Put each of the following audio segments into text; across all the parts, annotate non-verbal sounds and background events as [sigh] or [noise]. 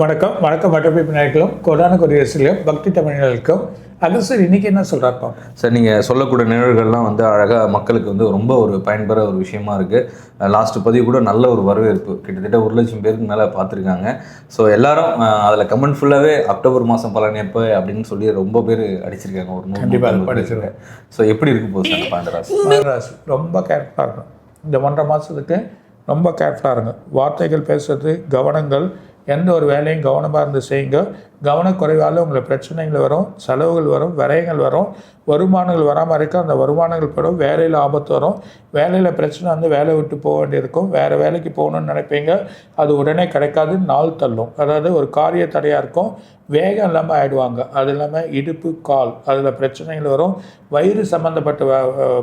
வணக்கம். வணக்கம் மற்றபிப்பு நாயர்களும் கொடான கொடியரசுலையும் பக்தி தமிழர்களுக்கும். அகஸ்டர் இன்னைக்கு என்ன சொல்றாருப்பா சார் நீங்கள் சொல்லக்கூடிய நிகழ்வுகள்லாம் வந்து அழகாக மக்களுக்கு வந்து ரொம்ப ஒரு பயன்பெற ஒரு விஷயமா இருக்குது லாஸ்ட் பதிவு கூட நல்ல ஒரு வரவேற்பு. கிட்டத்தட்ட ஒரு லட்சம் பேருக்கு மேலே பார்த்துருக்காங்க. ஸோ எல்லாரும் அதில் கமெண்ட் ஃபுல்லாகவே அக்டோபர் மாதம் பலன் எப்போ அப்படின்னு சொல்லி ரொம்ப பேர் அடிச்சிருக்காங்க. ஒரு நூறு படிச்சிருக்கேன். ஸோ எப்படி இருக்கு போகுது சார் பாண்டராஸ் மகராசி ரொம்ப கேர்ஃபுல்லாக இருக்கும் இந்த ஒன்றரை மாதத்துக்கு ரொம்ப கேர்ஃபுல்லாக இருங்க. வார்த்தைகள் பேசுறது கவனங்கள் எந்த ஒரு வேலையும் கவனமாக இருந்து செய்யுங்க. கவனக்குறைவால் உங்களை பிரச்சனைகள் வரும் செலவுகள் வரும் விரயங்கள் வரும் வருமானங்கள் வராமல் இருக்க அந்த வருமானங்கள் படும் வேலையில் ஆபத்து வரும். வேலையில் பிரச்சனை வந்து வேலை விட்டு போக வேண்டியிருக்கும். வேறு வேலைக்கு போகணும்னு நினைப்பீங்க. அது உடனே கிடைக்காது நாள் தள்ளும். அதாவது ஒரு காரிய தடையாக இருக்கும். வேகம் இல்லாமல் ஆகிடுவாங்க அது இல்லாமல் இடுப்பு கால் அதில் பிரச்சனைகள் வரும். வயிறு சம்மந்தப்பட்ட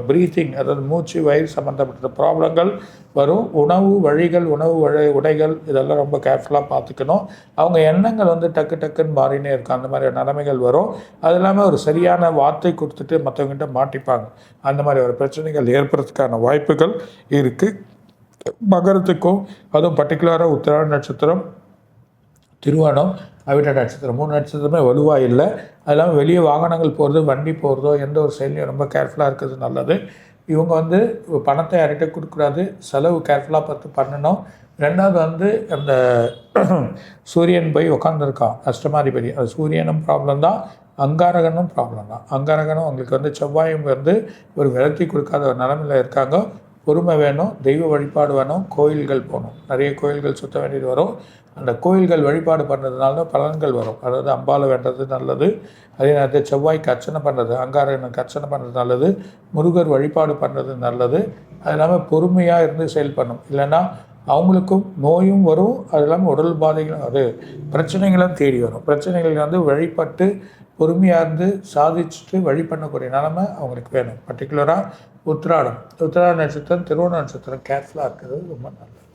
ப்ரீத்திங் அதாவது மூச்சு வயிறு சம்மந்தப்பட்ட ப்ராப்ளங்கள் வரும். உணவு வழிகள் உணவு வழி உடைகள் இதெல்லாம் ரொம்ப கேர்ஃபுல்லாக பார்த்துக்கணும். அவங்க எண்ணங்கள் வந்து டக்கு டக்குன்னு மாறினே இருக்கும். அந்த மாதிரி நிலைமைகள் வரும். அது இல்லாமல் ஒரு சரியான வார்த்தை கொடுத்துட்டு மற்றவங்ககிட்ட மாட்டிப்பாங்க. அந்த மாதிரி ஒரு பிரச்சனைகள் ஏற்படுறதுக்கான வாய்ப்புகள் இருக்குது மகரத்துக்கும் அதுவும் பர்டிகுலராக உத்திராட நட்சத்திரம் திருவோணம் அவிட்ட நட்சத்திரம். மூணு நட்சத்திரமே வலுவாக இல்லை. அது இல்லாமல் வெளியே வாகனங்கள் போகிறதோ வண்டி போகிறதோ எந்த ஒரு செயலையும் ரொம்ப கேர்ஃபுல்லாக இருக்கிறது நல்லது. இவங்க வந்து பணத்தை யார்கிட்ட கொடுக்கக்கூடாது? செலவு கேர்ஃபுல்லாக பார்த்து பண்ணணும். ரெண்டாவது வந்து அந்த [clears throat] சூரியன் போய் உக்காந்துருக்கான். அஷ்டமாதிபதி. அது சூரியனும் ப்ராப்ளம் தான் அங்காரகனும் ப்ராப்ளம் தான். அங்காரகனும் அவங்களுக்கு வந்து செவ்வாயும் வந்து ஒரு விரத்தி கொடுக்காத ஒரு நிலமையில் இருக்காங்க. பொறுமை வேணும் தெய்வ வழிபாடு வேணும் கோயில்கள் போகணும். நிறைய கோயில்கள் சுற்ற வேண்டியது வரும். அந்த கோயில்கள் வழிபாடு பண்ணுறதுனால பலன்கள் வரும். அதாவது அம்பாலை வேண்டது நல்லது. அதே நேரத்தில் செவ்வாய்க்கு அர்ச்சனை பண்ணுறது அங்காரனுக்கு அர்ச்சனை பண்ணுறது நல்லது. முருகர் வழிபாடு பண்ணுறது நல்லது. அது இல்லாமல் பொறுமையாக இருந்து செயல்படணும் இல்லைன்னா அவங்களுக்கும் நோயும் வரும். அது இல்லாமல் உடல் பாதைகளும் அது பிரச்சனைகளும் தேடி வரும். பிரச்சனைகள் வந்து வழிபட்டு பொறுமையாக இருந்து சாதிச்சுட்டு வழி பண்ணக்கூடிய நிலமை அவங்களுக்கு வேணும். பர்டிகுலராக உத்ராடம் உத்ராட நட்சத்திரம் திருவோண நட்சத்திரம். கேர்ஃபுல்லாக இருக்கிறது ரொம்ப நல்லது.